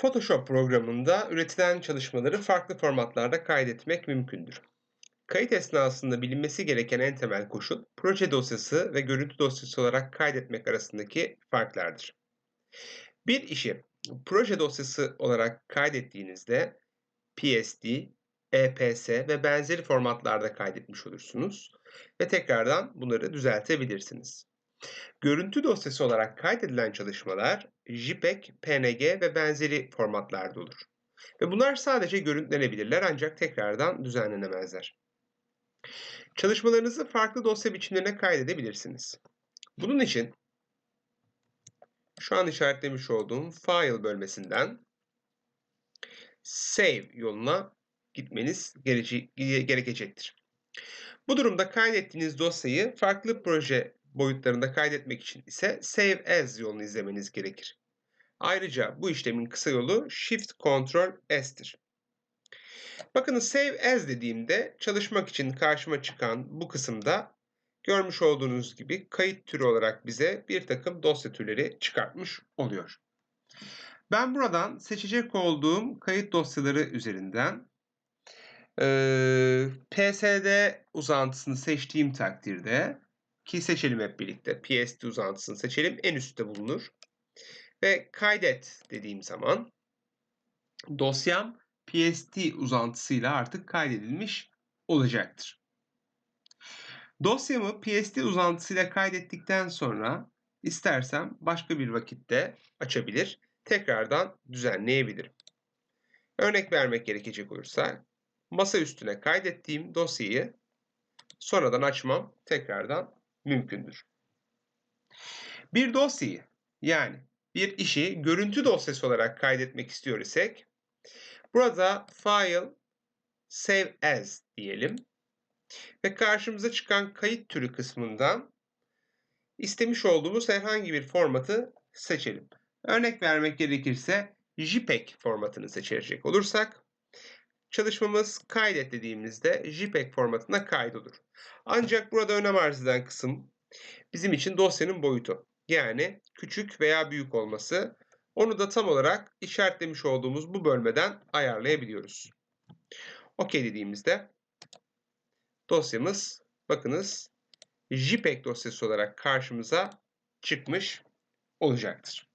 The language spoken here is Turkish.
Photoshop programında üretilen çalışmaları farklı formatlarda kaydetmek mümkündür. Kayıt esnasında bilinmesi gereken en temel koşul, proje dosyası ve görüntü dosyası olarak kaydetmek arasındaki farklardır. Bir işi proje dosyası olarak kaydettiğinizde PSD, EPS ve benzeri formatlarda kaydetmiş olursunuz ve tekrardan bunları düzeltebilirsiniz. Görüntü dosyası olarak kaydedilen çalışmalar JPEG, PNG ve benzeri formatlarda olur. Ve bunlar sadece görüntülenebilirler ancak tekrardan düzenlenemezler. Çalışmalarınızı farklı dosya biçimlerine kaydedebilirsiniz. Bunun için şu an işaretlemiş olduğum File bölmesinden Save yoluna gitmeniz gerekecektir. Bu durumda kaydettiğiniz dosyayı farklı proje boyutlarında kaydetmek için ise Save As yolunu izlemeniz gerekir. Ayrıca bu işlemin kısa yolu Shift Ctrl S'tir. Bakın Save As dediğimde çalışmak için karşıma çıkan bu kısımda görmüş olduğunuz gibi kayıt türü olarak bize bir takım dosya türleri çıkartmış oluyor. Ben buradan seçecek olduğum kayıt dosyaları üzerinden e, PSD uzantısını seçtiğim takdirde ki seçelim hep birlikte. PSD uzantısını seçelim. En üstte bulunur. Ve kaydet dediğim zaman dosyam PSD uzantısıyla artık kaydedilmiş olacaktır. Dosyamı PSD uzantısıyla kaydettikten sonra istersem başka bir vakitte açabilir, tekrardan düzenleyebilirim. Örnek vermek gerekecek olursa masa üstüne kaydettiğim dosyayı sonradan açmam tekrardan mümkündür. Bir dosyayı yani bir işi görüntü dosyası olarak kaydetmek istiyor isek burada File Save As diyelim ve karşımıza çıkan kayıt türü kısmından istemiş olduğumuz herhangi bir formatı seçelim. Örnek vermek gerekirse JPEG formatını seçecek olursak çalışmamız kaydet dediğimizde JPEG formatına kaydolur. Ancak burada önem arz eden kısım bizim için dosyanın boyutu. Yani küçük veya büyük olması. Onu da tam olarak işaretlemiş olduğumuz bu bölmeden ayarlayabiliyoruz. OK dediğimizde dosyamız bakınız JPEG dosyası olarak karşımıza çıkmış olacaktır.